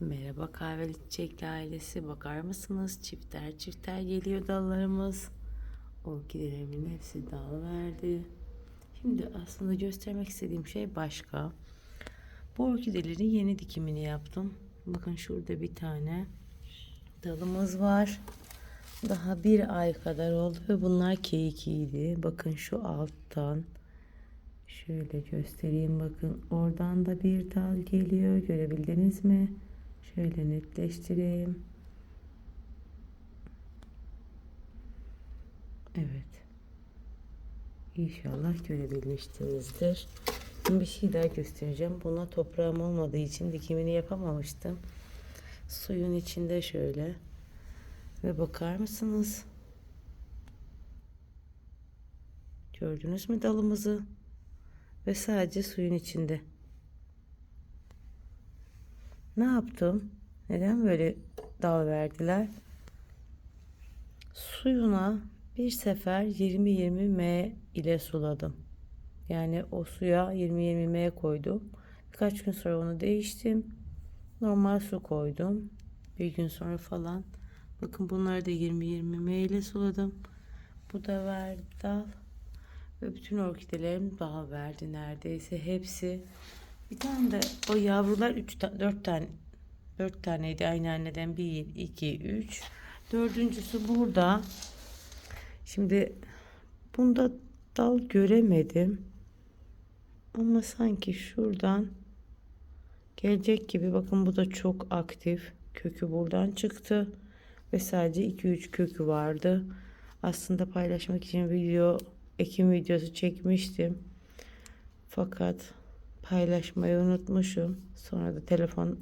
Merhaba kahveli çiçekli ailesi bakar mısınız? Çifter çifter geliyor dallarımız. Orkidelerimin hepsi dal verdi. Şimdi aslında göstermek istediğim şey başka. Bu orkidelerin yeni dikimini yaptım. Bakın şurada bir tane dalımız var. Daha bir ay kadar oldu ve bunlar keyikiydi. Bakın şu alttan şöyle göstereyim bakın oradan da bir dal geliyor görebildiniz mi? Şöyle netleştireyim. Evet. İnşallah görebilmişsinizdir. Şimdi bir şey daha göstereceğim. Buna toprağım olmadığı için dikimini yapamamıştım. Suyun içinde şöyle. Ve bakar mısınız? Gördünüz mü dalımızı? Ve sadece suyun içinde. Ne yaptım? Neden böyle dal verdiler? Suyuna bir sefer 20-20 M ile suladım. Yani o suya 20-20 M koydum. Birkaç gün sonra onu değiştim. Normal su koydum. Bir gün sonra falan. Bakın bunları da 20-20 M ile suladım. Bu da verdi dal. Ve bütün orkidelerim dal verdi neredeyse. Hepsi bir tane de o yavrular 3 4 tane 4 taneydi aynı anneden 1 2 3 dördüncüsü burada. Şimdi bunda dal göremedim. Ama sanki şuradan gelecek gibi bakın bu da çok aktif. Kökü buradan çıktı ve sadece 2-3 kökü vardı. Aslında paylaşmak için video ekim videosu çekmiştim. Fakat paylaşmayı unutmuşum. Sonra da telefon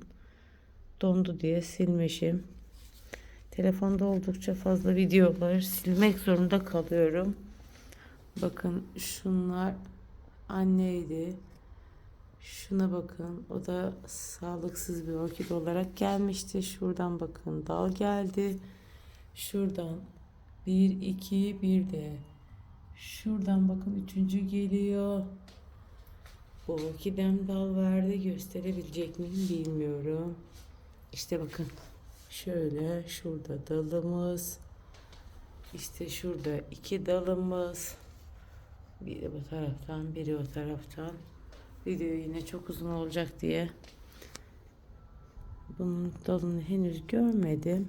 dondu diye silmişim. Telefonda oldukça fazla videolar silmek zorunda kalıyorum. Bakın şunlar anneydi. Şuna bakın. O da sağlıksız bir orkide olarak gelmişti. Şuradan bakın dal geldi. Şuradan bir iki bir de şuradan bakın üçüncü geliyor. Bu orkidem dal verdi. Gösterebilecek miyim bilmiyorum. İşte bakın. Şöyle şurada dalımız. İşte şurada iki dalımız. Biri bu taraftan, biri o taraftan. Video yine çok uzun olacak diye. Bunun dalını henüz görmedim.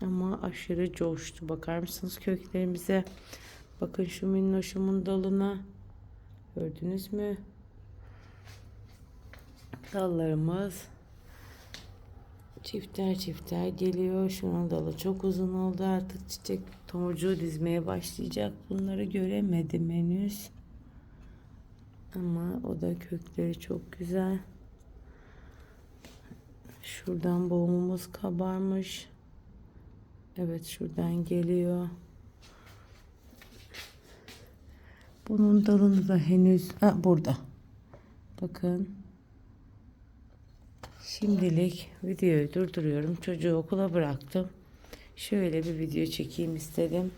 Ama aşırı coştu. Bakar mısınız köklerimize? Bakın şu minnoşumun dalına. Gördünüz mü? Dallarımız çifter çifter geliyor. Şunun dalı çok uzun oldu. Artık çiçek tomurcuğu dizmeye başlayacak. Bunları göremedim henüz. Ama o da kökleri çok güzel. Şuradan boğumumuz kabarmış. Evet şuradan geliyor. Bunun dalını da henüz ha, burada. Bakın. Şimdilik videoyu durduruyorum. Çocuğu okula bıraktım. Şöyle bir video çekeyim istedim.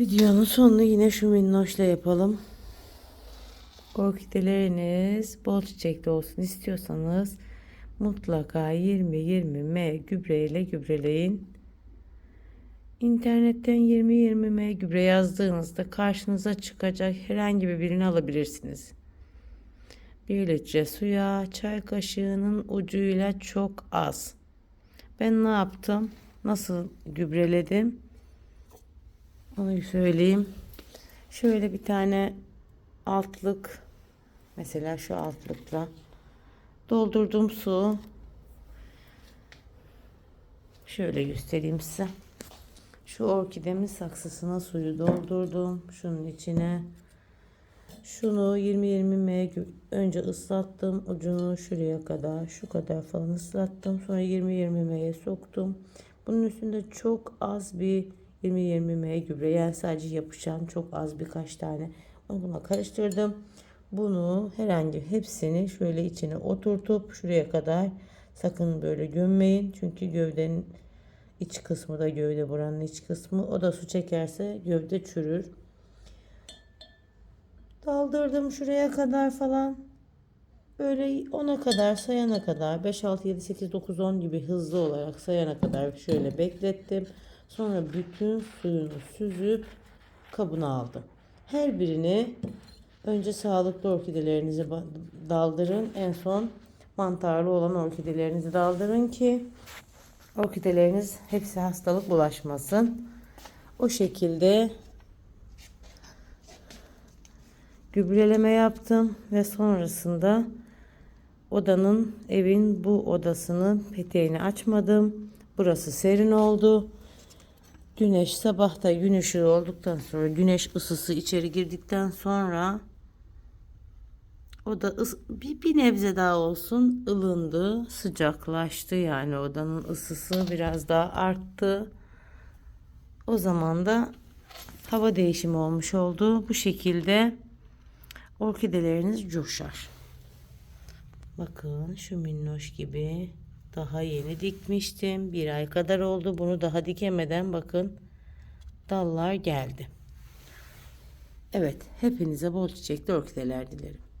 Videonun sonunu yine şu minnoşla yapalım. Orkideleriniz bol çiçekli olsun istiyorsanız mutlaka 20-20 M gübre ile gübreleyin. İnternetten 20-20 M gübre yazdığınızda karşınıza çıkacak herhangi bir birini alabilirsiniz. 1 litre suya çay kaşığının ucuyla çok az. Ben ne yaptım? Nasıl gübreledim? Onu söyleyeyim. Şöyle bir tane altlık mesela şu altlıkla doldurdum su. Şöyle göstereyim size. Şu orkidemin saksısına suyu doldurdum. Şunun içine şunu 20-20 m önce ıslattım. Ucunu şuraya kadar, şu kadar falan ıslattım. Sonra 20-20 m'ye soktum. Bunun üstünde çok az bir 20-20 m gübre yani sadece yapışan çok az birkaç tane. Onu buna karıştırdım. Bunu herhangi hepsini şöyle içine oturtup şuraya kadar sakın böyle gömmeyin. Çünkü gövdenin iç kısmı da gövde buranın iç kısmı. O da su çekerse gövde çürür. Daldırdım şuraya kadar falan. Böyle 10'a kadar sayana kadar 5, 6, 7, 8, 9, 10 gibi hızlı olarak sayana kadar şöyle beklettim. Sonra bütün suyunu süzüp kabına aldım. Her birini önce sağlıklı orkidelerinizi daldırın. En son mantarlı olan orkidelerinizi daldırın ki orkideleriniz hepsi hastalık bulaşmasın. O şekilde gübreleme yaptım ve sonrasında odanın evin bu odasının peteğini açmadım. Burası serin oldu. Güneş sabahta gün ışığı olduktan sonra güneş ısısı içeri girdikten sonra o da bir, bir nebze daha olsun ılındı, sıcaklaştı yani odanın ısısı biraz daha arttı. O zaman da hava değişimi olmuş oldu. Bu şekilde orkideleriniz coşar. Bakın şu minnoş gibi daha yeni dikmiştim. Bir ay kadar oldu. Bunu daha dikemeden bakın dallar geldi. Evet, hepinize bol çiçekli orkideler dilerim.